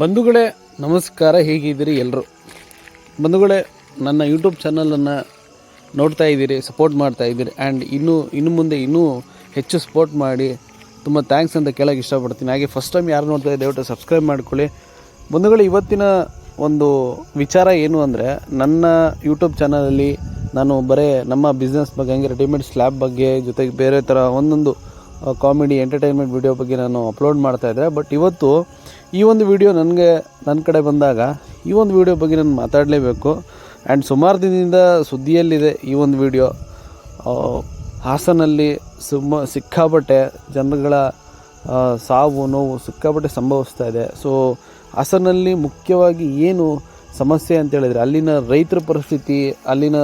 ಬಂಧುಗಳೇ, ನಮಸ್ಕಾರ, ಹೇಗಿದ್ದೀರಿ ಎಲ್ಲರೂ ಬಂಧುಗಳೇ, ನನ್ನ ಯೂಟ್ಯೂಬ್ ಚಾನಲನ್ನು ನೋಡ್ತಾ ಇದ್ದೀರಿ ಸಪೋರ್ಟ್ ಮಾಡ್ತಾ ಇದ್ದೀರಿ ಆ್ಯಂಡ್ ಇನ್ನೂ, ಇನ್ನು ಮುಂದೆ ಇನ್ನೂ ಹೆಚ್ಚು ಸಪೋರ್ಟ್ ಮಾಡಿ, ತುಂಬ ಥ್ಯಾಂಕ್ಸ್ ಅಂತ ಕೇಳೋಕ್ಕೆ ಇಷ್ಟಪಡ್ತೀನಿ. ಹಾಗೆ ಫಸ್ಟ್ ಟೈಮ್ ಯಾರು ನೋಡ್ತಾ ಇದ್ದೆ ದಯವಿಟ್ಟು ಸಬ್ಸ್ಕ್ರೈಬ್ ಮಾಡ್ಕೊಳ್ಳಿ. ಬಂಧುಗಳು, ಇವತ್ತಿನ ಒಂದು ವಿಚಾರ ಏನು ಅಂದರೆ, ನನ್ನ ಯೂಟ್ಯೂಬ್ ಚಾನಲಲ್ಲಿ ನಾನು ಬರೀ ನಮ್ಮ ಬಿಸ್ನೆಸ್ ಬಗ್ಗೆ, ಹಂಗೆ ರೆಡಿಮೇಡ್ ಸ್ಲ್ಯಾಬ್ ಬಗ್ಗೆ, ಜೊತೆಗೆ ಬೇರೆ ಥರ ಒಂದೊಂದು ಕಾಮಿಡಿ ಎಂಟರ್ಟೈನ್ಮೆಂಟ್ ವಿಡಿಯೋ ಬಗ್ಗೆ ನಾನು ಅಪ್ಲೋಡ್ ಮಾಡ್ತಾ ಇದ್ದೆ ಬಟ್ ಇವತ್ತು ಈ ಒಂದು ವಿಡಿಯೋ ನನಗೆ ನನ್ನ ಕಡೆ ಬಂದಾಗ ಈ ಒಂದು ವಿಡಿಯೋ ಬಗ್ಗೆ ನಾನು ಮಾತಾಡಲೇಬೇಕು. ಆ್ಯಂಡ್ ಸುಮಾರು ದಿನದಿಂದ ಸುದ್ದಿಯಲ್ಲಿದೆ ಈ ಒಂದು ವಿಡಿಯೋ. ಹಾಸನಲ್ಲಿ ಸುಮ್ಮ ಸಿಕ್ಕಾಪಟ್ಟೆ ಜನಗಳ ಸಾವು, ನೋವು ಸಿಕ್ಕಾಪಟ್ಟೆ ಸಂಭವಿಸ್ತಾ ಇದೆ. ಸೊ ಹಾಸನಲ್ಲಿ ಮುಖ್ಯವಾಗಿ ಏನು ಸಮಸ್ಯೆ ಅಂತ ಹೇಳಿದ್ರೆ, ಅಲ್ಲಿನ ರೈತರ ಪರಿಸ್ಥಿತಿ, ಅಲ್ಲಿನ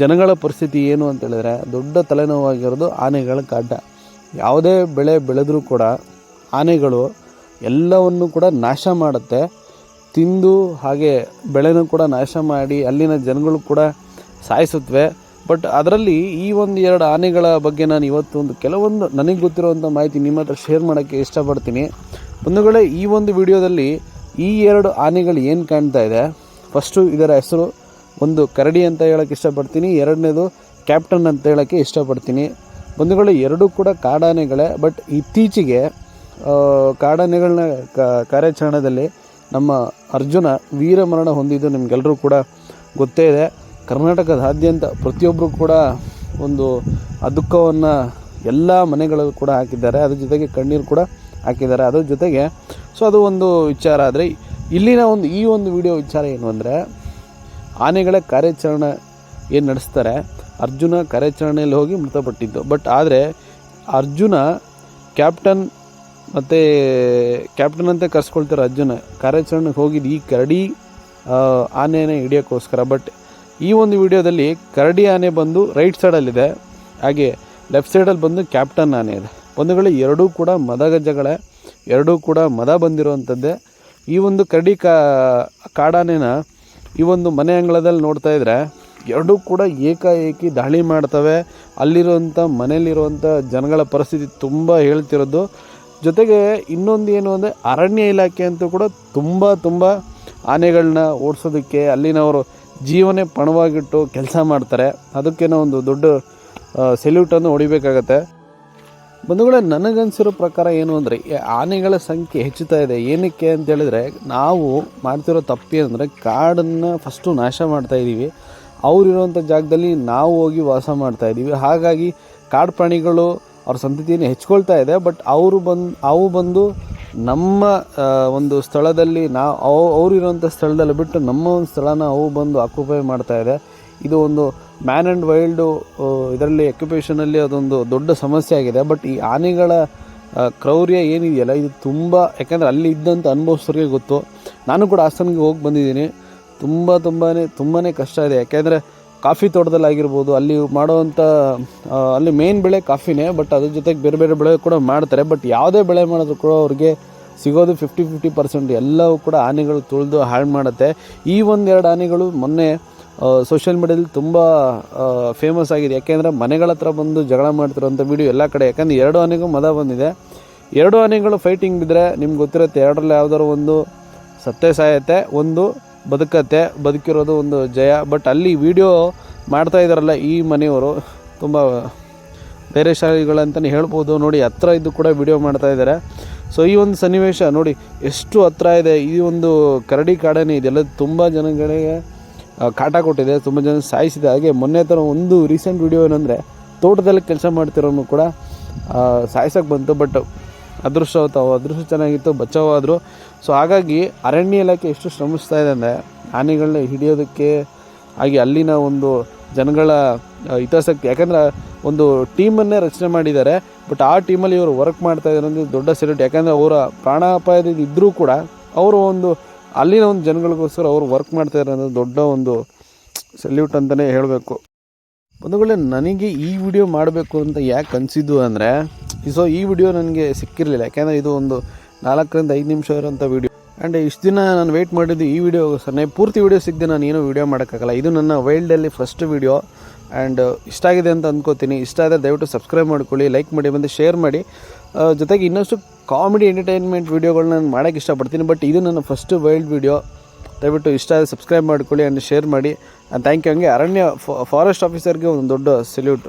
ಜನಗಳ ಪರಿಸ್ಥಿತಿ ಏನು ಅಂತೇಳಿದರೆ ದೊಡ್ಡ ತಲೆನೋವಾಗಿರೋದು ಆನೆಗಳ ಕಾಟ. ಯಾವುದೇ ಬೆಳೆ ಬೆಳೆದರೂ ಕೂಡ ಆನೆಗಳು ಎಲ್ಲವನ್ನು ಕೂಡ ನಾಶ ಮಾಡುತ್ತೆ. ತಿಂದು ಹಾಗೆ ಬೆಳೆನೂ ಕೂಡ ನಾಶ ಮಾಡಿ ಅಲ್ಲಿನ ಜನಗಳು ಕೂಡ ಸಾಯಿಸುತ್ತವೆ ಬಟ್ ಅದರಲ್ಲಿ ಈ ಒಂದು ಎರಡು ಆನೆಗಳ ಬಗ್ಗೆ ನಾನು ಇವತ್ತು ಒಂದು ಕೆಲವೊಂದು ನನಗೆ ಗೊತ್ತಿರುವಂಥ ಮಾಹಿತಿ ನಿಮ್ಮ ಹತ್ರ ಶೇರ್ ಮಾಡೋಕ್ಕೆ ಇಷ್ಟಪಡ್ತೀನಿ. ಬಂಧುಗಳೇ, ಈ ಒಂದು ವಿಡಿಯೋದಲ್ಲಿ ಈ ಎರಡು ಆನೆಗಳು ಏನು ಕಾಣ್ತಾ ಇದೆ? ಫಸ್ಟು ಇದರ ಹೆಸರು ಒಂದು ಕರಡಿ ಅಂತ ಹೇಳೋಕ್ಕೆ ಇಷ್ಟಪಡ್ತೀನಿ. ಎರಡನೇದು ಕ್ಯಾಪ್ಟನ್ ಅಂತ ಹೇಳೋಕ್ಕೆ ಇಷ್ಟಪಡ್ತೀನಿ. ಬಂಧುಗಳು, ಎರಡೂ ಕೂಡ ಕಾಡಾನೆಗಳೇ ಬಟ್ ಇತ್ತೀಚೆಗೆ ಕಾಡಾನೆಗಳನ್ನ ಕ- ಕಾರ್ಯಾಚರಣೆಯಲ್ಲಿ ನಮ್ಮ ಅರ್ಜುನ ವೀರಮರಣ ಹೊಂದಿದ್ದು ನಿಮಗೆಲ್ಲರೂ ಕೂಡ ಗೊತ್ತೇ ಇದೆ. ಕರ್ನಾಟಕದಾದ್ಯಂತ ಪ್ರತಿಯೊಬ್ಬರು ಕೂಡ ಒಂದು ಆ ದುಃಖವನ್ನು ಎಲ್ಲ ಮನೆಗಳಲ್ಲೂ ಕೂಡ ಹಾಕಿದ್ದಾರೆ. ಅದ್ರ ಜೊತೆಗೆ ಕಣ್ಣೀರು ಕೂಡ ಹಾಕಿದ್ದಾರೆ. ಅದ್ರ ಜೊತೆಗೆ ಸೊ ಅದು ಒಂದು ವಿಚಾರ. ಆದರೆ ಇಲ್ಲಿನ ಒಂದು ಈ ಒಂದು ವಿಡಿಯೋ ವಿಚಾರ ಏನು ಅಂದರೆ ಆನೆಗಳ ಕಾರ್ಯಾಚರಣೆ ಏನು ನಡೆಸ್ತಾರೆ? ಅರ್ಜುನ ಕಾರ್ಯಾಚರಣೆಯಲ್ಲಿ ಹೋಗಿ ಮೃತಪಟ್ಟಿದ್ದು. ಬಟ್ ಆದರೆ ಅರ್ಜುನ ಕ್ಯಾಪ್ಟನ್ ಮತ್ತು ಕ್ಯಾಪ್ಟನ್ ಅಂತ ಕರ್ಸ್ಕೊಳ್ತಾರೆ ಅರ್ಜುನ. ಕಾರ್ಯಾಚರಣೆಗೆ ಹೋಗಿದ್ದು ಈ ಕರಡಿ ಆನೆನ ಹಿಡಿಯೋಕ್ಕೋಸ್ಕರ. ಬಟ್ ಈ ಒಂದು ವಿಡಿಯೋದಲ್ಲಿ ಕರಡಿ ಆನೆ ಬಂದು ರೈಟ್ ಸೈಡಲ್ಲಿದೆ ಹಾಗೆ ಲೆಫ್ಟ್ ಸೈಡಲ್ಲಿ ಬಂದು ಕ್ಯಾಪ್ಟನ್ ಆನೆ ಇದೆ. ಬಂಧುಗಳು, ಎರಡೂ ಕೂಡ ಮದಗಜ್ಜಗಳೇ ಎರಡೂ ಕೂಡ ಮದ ಬಂದಿರುವಂಥದ್ದೇ ಈ ಒಂದು ಕರಡಿ ಕಾ, ಕಾಡಾನೆನ ಈ ಒಂದು ಮನೆ ಅಂಗಳದಲ್ಲಿ ನೋಡ್ತಾ ಇದ್ರೆ ಎರಡೂ ಕೂಡ ಏಕಾಏಕಿ ದಾಳಿ ಮಾಡ್ತವೆ. ಅಲ್ಲಿರುವಂಥ ಮನೆಯಲ್ಲಿರುವಂಥ ಜನಗಳ ಪರಿಸ್ಥಿತಿ ತುಂಬ ಹೇಳ್ತಿರೋದು. ಜೊತೆಗೆ ಇನ್ನೊಂದು ಏನು ಅಂದರೆ ಅರಣ್ಯ ಇಲಾಖೆ ಅಂತೂ ಕೂಡ ತುಂಬ ತುಂಬ ಆನೆಗಳನ್ನ ಓಡಿಸೋದಕ್ಕೆ ಅಲ್ಲಿನವರು ಜೀವನೇ ಪಣವಾಗಿಟ್ಟು ಕೆಲಸ ಮಾಡ್ತಾರೆ. ಅದಕ್ಕೇನೋ ಒಂದು ದೊಡ್ಡ ಸೆಲ್ಯೂಟನ್ನು ಹೊಡಿಬೇಕಾಗತ್ತೆ. ಬಂಧುಗಳೇ, ನನಗನ್ಸಿರೋ ಪ್ರಕಾರ ಏನು ಅಂದರೆ ಆನೆಗಳ ಸಂಖ್ಯೆ ಹೆಚ್ಚುತ್ತಾ ಇದೆ. ಏನಕ್ಕೆ ಅಂತ ಹೇಳಿದ್ರೆ, ನಾವು ಮಾಡ್ತಿರೋ ತಪ್ಪಿ ಅಂದರೆ ಕಾಡನ್ನು ಫಸ್ಟು ನಾಶ ಮಾಡ್ತಾ ಇದ್ದೀವಿ ಅವರಿರುವಂಥ ಜಾಗದಲ್ಲಿ ನಾವು ಹೋಗಿ ವಾಸ ಮಾಡ್ತಾ ಇದ್ದೀವಿ ಹಾಗಾಗಿ ಕಾಡು ಪ್ರಾಣಿಗಳು ಅವ್ರ ಸಂತತಿಯನ್ನು ಹೆಚ್ಕೊಳ್ತಾ ಇದೆ ಬಟ್ ಅವರು ಬಂದು, ಅವು ಬಂದು ನಮ್ಮ ಒಂದು ಸ್ಥಳದಲ್ಲಿ ನಾವು ಅವು ಅವರಿರುವಂಥ ಸ್ಥಳದಲ್ಲಿ ಬಿಟ್ಟು ನಮ್ಮ ಒಂದು ಸ್ಥಳನ ಅವು ಬಂದು ಆಕ್ಯುಪೈ ಮಾಡ್ತಾ ಇದೆ. ಇದು ಒಂದು ಮ್ಯಾನ್ ಆ್ಯಂಡ್ ವೈಲ್ಡು ಇದರಲ್ಲಿ ಎಕ್ಯುಪೇಷನಲ್ಲಿ ಅದೊಂದು ದೊಡ್ಡ ಸಮಸ್ಯೆ ಆಗಿದೆ ಬಟ್ ಈ ಆನೆಗಳ ಕ್ರೌರ್ಯ ಏನಿದೆಯಲ್ಲ, ಇದು ತುಂಬ, ಯಾಕೆಂದರೆ ಅಲ್ಲಿ ಇದ್ದಂಥ ಅನುಭವಿಸೋರಿಗೆ ಗೊತ್ತು. ನಾನು ಕೂಡ ಹಾಸನಿಗೆ ಹೋಗಿ ಬಂದಿದ್ದೀನಿ. ತುಂಬ ತುಂಬಾ ತುಂಬಾ ಕಷ್ಟ ಇದೆ, ಯಾಕೆಂದರೆ ಕಾಫಿ ತೋಟದಲ್ಲಾಗಿರ್ಬೋದು, ಅಲ್ಲಿ ಮಾಡುವಂಥ ಅಲ್ಲಿ ಮೇನ್ ಬೆಳೆ ಕಾಫಿನೇ ಬಟ್ ಅದ್ರ ಜೊತೆಗೆ ಬೇರೆ ಬೇರೆ ಬೆಳೆ ಕೂಡ ಮಾಡ್ತಾರೆ. ಬಟ್ ಯಾವುದೇ ಬೆಳೆ ಮಾಡಿದ್ರು ಕೂಡ ಅವ್ರಿಗೆ ಸಿಗೋದು ಫಿಫ್ಟಿ ಫಿಫ್ಟಿ ಪರ್ಸೆಂಟ್ ಎಲ್ಲವೂ ಕೂಡ ಆನೆಗಳು ತುಳಿದು ಹಾಳು ಮಾಡುತ್ತೆ. ಈ ಒಂದೆರಡು ಆನೆಗಳು ಮೊನ್ನೆ ಸೋಷಿಯಲ್ ಮೀಡ್ಯಾದಲ್ಲಿ ತುಂಬ ಫೇಮಸ್ ಆಗಿದೆ. ಯಾಕೆಂದರೆ ಮನೆಗಳ ಹತ್ರ ಬಂದು ಜಗಳ ಮಾಡ್ತಿರೋಂಥ ವಿಡಿಯೋ ಎಲ್ಲ ಕಡೆ. ಯಾಕಂದರೆ ಎರಡು ಆನೆಗೂ ಮದ ಬಂದಿದೆ. ಎರಡು ಆನೆಗಳು ಫೈಟಿಂಗ್ ಬಿದ್ದರೆ ನಿಮ್ಗೆ ಗೊತ್ತಿರುತ್ತೆ, ಎರಡರಲ್ಲಿ ಯಾವುದಾದ್ರು ಒಂದು ಸತ್ತೇ ಸಾಯತ್ತೆ ಒಂದು ಬದುಕತ್ತೆ, ಬದುಕಿರೋದು ಒಂದು ಜಯ. ಬಟ್ ಅಲ್ಲಿ ವಿಡಿಯೋ ಮಾಡ್ತಾ ಇದ್ದಾರಲ್ಲ ಈ ಮನೆಯವರು, ತುಂಬ ಬೇರೆ ಶಾಲೆಗಳಂತಲೇ ಹೇಳ್ಬೋದು. ನೋಡಿ, ಹತ್ರ ಇದ್ದು ಕೂಡ ವಿಡಿಯೋ ಮಾಡ್ತಾ ಇದ್ದಾರೆ. ಸೊ ಈ ಒಂದು ಸನ್ನಿವೇಶ ನೋಡಿ, ಎಷ್ಟು ಹತ್ರ ಇದೆ. ಈ ಒಂದು ಕರಡಿ ಕಾಡನೇ ಇದೆಲ್ಲ ತುಂಬ ಜನಗಳಿಗೆ ಕಾಟ ಕೊಟ್ಟಿದೆ. ತುಂಬ ಜನ ಸಾಯಿಸಿದೆ. ಹಾಗೆ ಮೊನ್ನೆ ಥರ ಒಂದು ರೀಸೆಂಟ್ ವಿಡಿಯೋ ಏನಂದರೆ, ತೋಟದಲ್ಲಿ ಕೆಲಸ ಮಾಡ್ತಿರೋನು ಕೂಡ ಸಾಯಿಸೋಕೆ ಬಂತು. ಬಟ್ ಅದೃಷ್ಟವತ್ತು ಅವ ಅದೃಷ್ಟ ಚೆನ್ನಾಗಿತ್ತು, ಬಚಾವಾದರು. ಸೊ ಹಾಗಾಗಿ ಅರಣ್ಯ ಇಲಾಖೆ ಎಷ್ಟು ಶ್ರಮಿಸ್ತಾ ಇದೆ ಅಂದರೆ, ಆನೆಗಳನ್ನ ಹಿಡಿಯೋದಕ್ಕೆ ಹಾಗೆ ಅಲ್ಲಿನ ಒಂದು ಜನಗಳ ಹಿತಾಸಕ್ತಿ. ಯಾಕಂದ್ರೆ ಒಂದು ಟೀಮನ್ನೇ ರಚನೆ ಮಾಡಿದ್ದಾರೆ, ಬಟ್ ಆ ಟೀಮಲ್ಲಿ ಇವರು ವರ್ಕ್ ಮಾಡ್ತಾ ಇದ್ದಾರೆ ದೊಡ್ಡ ಸೆಲ್ಯೂಟ್ ಯಾಕಂದರೆ ಅವರ ಪ್ರಾಣಾಪಾಯದ ಇದ್ದರೂ ಕೂಡ ಅವರು ಒಂದು, ಅಲ್ಲಿನ ಒಂದು ಜನಗಳಿಗೋಸ್ಕರ ಅವರು ವರ್ಕ್ ಮಾಡ್ತಾ ಇದ್ದಾರೆ ದೊಡ್ಡ ಒಂದು ಸೆಲ್ಯೂಟ್ ಅಂತಲೇ ಹೇಳಬೇಕು. ಬಂಧುಗಳೇ, ನನಗೆ ಈ ವಿಡಿಯೋ ಮಾಡಬೇಕು ಅಂತ ಯಾಕೆ ಅನಿಸಿದ್ದು ಅಂದರೆ ಸೊ ಈ ವಿಡಿಯೋ ನನಗೆ ಸಿಕ್ಕಿರಲಿಲ್ಲ. ಯಾಕೆಂದರೆ ಇದು ಒಂದು ನಾಲ್ಕರಿಂದ ಐದು ನಿಮಿಷ ಇರೋಂಥ ವಿಡಿಯೋ ಆ್ಯಂಡ್ ಇಷ್ಟು ದಿನ ನಾನು ವೆಯ್ಟ್ ಮಾಡಿದ್ದು ಈ ವಿಡಿಯೋ ವಿಡಿಯೋಗೋಸ್ಕರನೇ ಪೂರ್ತಿ ವೀಡಿಯೋ ಸಿಗದೆ ನಾನು ಏನೂ ವಿಡಿಯೋ ಮಾಡೋಕ್ಕಾಗಲ್ಲ. ಇದು ನನ್ನ ವೈಲ್ಡಲ್ಲಿ ಫಸ್ಟ್ ವಿಡಿಯೋ ಆ್ಯಂಡ್ ಇಷ್ಟ ಆಗಿದೆ ಅಂತ ಅಂದ್ಕೋತೀನಿ ಇಷ್ಟ ಆದರೆ ದಯವಿಟ್ಟು ಸಬ್ಸ್ಕ್ರೈಬ್ ಮಾಡ್ಕೊಳ್ಳಿ ಲೈಕ್ ಮಾಡಿ ಬಂದು ಶೇರ್ ಮಾಡಿ. ಜೊತೆಗೆ ಇನ್ನಷ್ಟು ಕಾಮಿಡಿ ಎಂಟರ್ಟೈನ್ಮೆಂಟ್ ವೀಡಿಯೋಗಳನ್ನ ನಾನು ಮಾಡೋಕ್ಕೆ ಇಷ್ಟಪಡ್ತೀನಿ. ಬಟ್ ಇದು ನನ್ನ ಫಸ್ಟ್ ವೈಲ್ಡ್ ವೀಡಿಯೋ ದಯವಿಟ್ಟು ಇಷ್ಟ ಆದರೆ ಸಬ್ಸ್ಕ್ರೈಬ್ ಮಾಡ್ಕೊಳ್ಳಿ ಆ್ಯಂಡ್ ಶೇರ್ ಮಾಡಿ. ಆ್ಯಂಡ್ ಥ್ಯಾಂಕ್ ಯು ಹಂಗೆ ಅರಣ್ಯ ಫಾರೆಸ್ಟ್ ಆಫೀಸರ್ಗೆ ಒಂದು ದೊಡ್ಡ ಸಲ್ಯೂಟ್